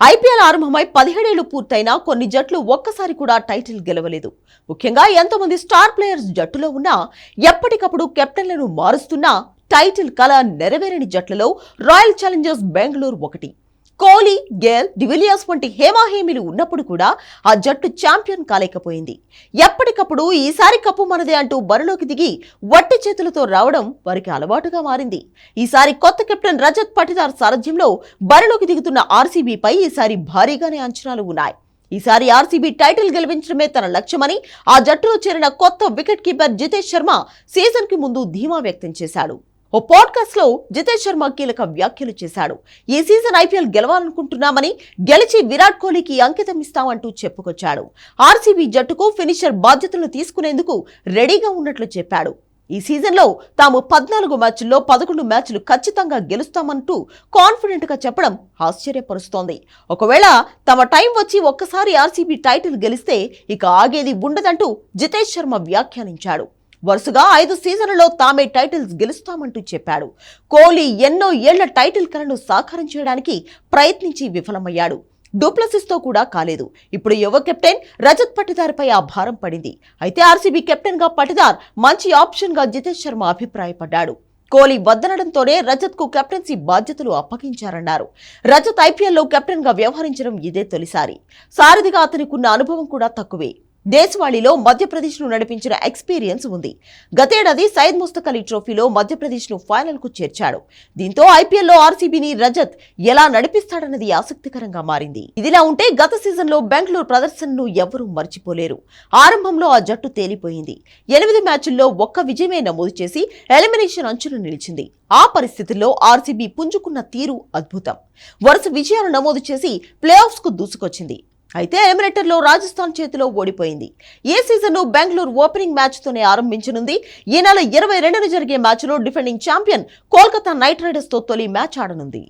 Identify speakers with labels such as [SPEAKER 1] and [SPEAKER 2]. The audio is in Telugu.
[SPEAKER 1] ఐపీఎల్ ఆరంభమై పదిహేడేళ్ళు పూర్తయినా కొన్ని జట్లు ఒక్కసారి కూడా టైటిల్ గెలవలేదు. ముఖ్యంగా ఎంతోమంది స్టార్ ప్లేయర్స్ జట్టులో ఉన్నా ఎప్పటికప్పుడు కెప్టెన్లను మారుస్తున్నా టైటిల్ కళ నెరవేరని జట్లలో రాయల్ ఛాలెంజర్స్ బెంగళూరు ఒకటి. కోహ్లీ గేల్ డివిలియర్స్ వంటి హేమాహేమిలు ఉన్నప్పుడు కూడా ఆ జట్టు ఛాంపియన్ కాలేకపోయింది. ఎప్పటికప్పుడు ఈసారి కప్పు మనదే అంటూ బరిలోకి దిగి వట్టి చేతులతో రావడం వారికి అలవాటుగా మారింది. ఈసారి కొత్త కెప్టెన్ రజత్ పటిదార్ సారథ్యంలో బరిలోకి దిగుతున్న ఆర్సీబీపై ఈసారి భారీగానే అంచనాలు ఉన్నాయి. ఈసారి ఆర్సీబీ టైటిల్ గెలిపించడమే తన లక్ష్యమని ఆ జట్టులో చేరిన కొత్త వికెట్ కీపర్ జితేష్ శర్మ సీజన్కి ముందు ధీమా వ్యక్తం చేశాడు. ఓ పాడ్కాస్ట్లో జితేష్ శర్మ కీలక వ్యాఖ్యలు చేశాడు. ఈ సీజన్ ఐపీఎల్ గెలవాలనుకుంటున్నామని గెలిచి విరాట్ కోహ్లీకి అంకితం ఇస్తామంటూ చెప్పుకొచ్చాడు. ఆర్సీబీ జట్టుకు ఫినిషర్ బాధ్యతలు తీసుకునేందుకు రెడీగా ఉన్నట్లు చెప్పాడు. ఈ సీజన్లో తాము పద్నాలుగు మ్యాచ్ల్లో పదకొండు మ్యాచ్లు ఖచ్చితంగా గెలుస్తామంటూ కాన్ఫిడెంట్గా చెప్పడం ఆశ్చర్యపరుస్తోంది. ఒకవేళ తమ టైం వచ్చి ఒక్కసారి ఆర్సీబీ టైటిల్ గెలిస్తే ఇక ఆగేది ఉండదంటూ జితేష్ శర్మ వ్యాఖ్యానించాడు. వరుసగా ఐదు సీజన్లలో తామే టైటిల్స్ గెలుస్తామంటూ చెప్పాడు. కోహ్లీ ఎన్నో ఏళ్ళ టైటిల్ కలను సాకారం చేయడానికి ప్రయత్నించి విఫలమయ్యాడు. డూప్లసిస్తో కూడా కాలేదు. ఇప్పుడు యువ కెప్టెన్ రజత్ పటిదార్పై ఆ భారం పడింది. అయితే ఆర్సీబీ కెప్టెన్గా పటిదార్ మంచి ఆప్షన్గా జితేష్ శర్మ అభిప్రాయపడ్డాడు. కోహ్లీ వద్దనడంతోనే రజత్కు కెప్టెన్సీ బాధ్యతలు అప్పగించారన్నారు. రజత్ ఐపీఎల్లో కెప్టెన్గా వ్యవహరించడం ఇదే తొలిసారి. సారథిగా అతనికి ఉన్న అనుభవం కూడా తక్కువే. దేశవాళీలో మధ్యప్రదేశ్ను నడిపించిన ఎక్స్పీరియన్స్ ఉంది. గతేడాది సైద్ ముస్తక్ అలీ ట్రోఫీలో మధ్యప్రదేశ్ను ఫైనల్కు చేర్చాడు. దీంతో ఐపీఎల్లో ఆర్సీబీని రజత్ ఎలా నడిపిస్తాడన్నది ఆసక్తికరంగా మారింది. ఇదిలా ఉంటే గత సీజన్లో బెంగళూరు ప్రదర్శనను ఎవరూ మర్చిపోలేరు. ఆరంభంలో ఆ జట్టు తేలిపోయింది. ఎనిమిది మ్యాచుల్లో ఒక్క విజయమే నమోదు చేసి ఎలిమినేషన్ అంచున నిలిచింది. ఆ పరిస్థితుల్లో ఆర్సీబీ పుంజుకున్న తీరు అద్భుతం. వరుస విజయాలు నమోదు చేసి ప్లే ఆఫ్స్కు దూసుకొచ్చింది. అయితే ఎమిరేటర్లో రాజస్థాన్ చేతిలో ఓడిపోయింది. ఏ సీజన్ను బెంగళూరు ఓపెనింగ్ మ్యాచ్తోనే ఆరంభించనుంది? ఈ నెల ఇరవై రెండున జరిగే మ్యాచ్లో డిఫెండింగ్ ఛాంపియన్ కోల్కతా నైట్ రైడర్స్తో తొలి మ్యాచ్ ఆడనుంది.